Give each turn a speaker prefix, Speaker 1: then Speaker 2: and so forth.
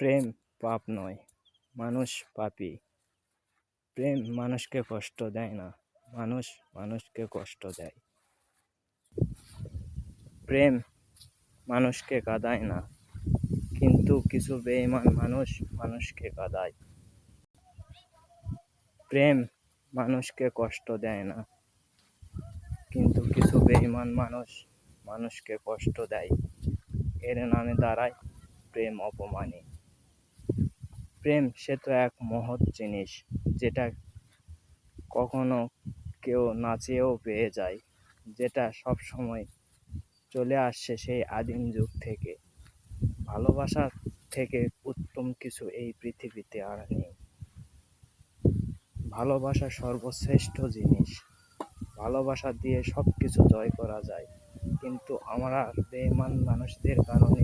Speaker 1: প্রেম পাপ নয়, মানুষ পাপী। প্রেম মানুষকে কষ্ট দেয় না, মানুষ মানুষকে কষ্ট দেয়। প্রেম মানুষকে কাঁদায় না, কিন্তু কিছু বেঈমান মানুষ মানুষকে কাঁদায়। প্রেম মানুষকে কষ্ট দেয় না, কিন্তু কিছু বেঈমান মানুষ মানুষকে কষ্ট দেয়। এর নামে দাঁড়ায় প্রেম অপমানী প্রেম সে তো এক মহৎ জিনিস, যেটা কখনো কেউ না চেয়েও পেয়ে যায়, যেটা সব সময় চলে আসছে সেই আদিম যুগ থেকে। ভালোবাসার থেকে উত্তম কিছু এই পৃথিবীতে আর নেই। ভালোবাসা সর্বশ্রেষ্ঠ জিনিস। ভালোবাসা দিয়ে সব কিছু জয় করা যায়। কিন্তু আমরা বেমান মানুষদের কারণে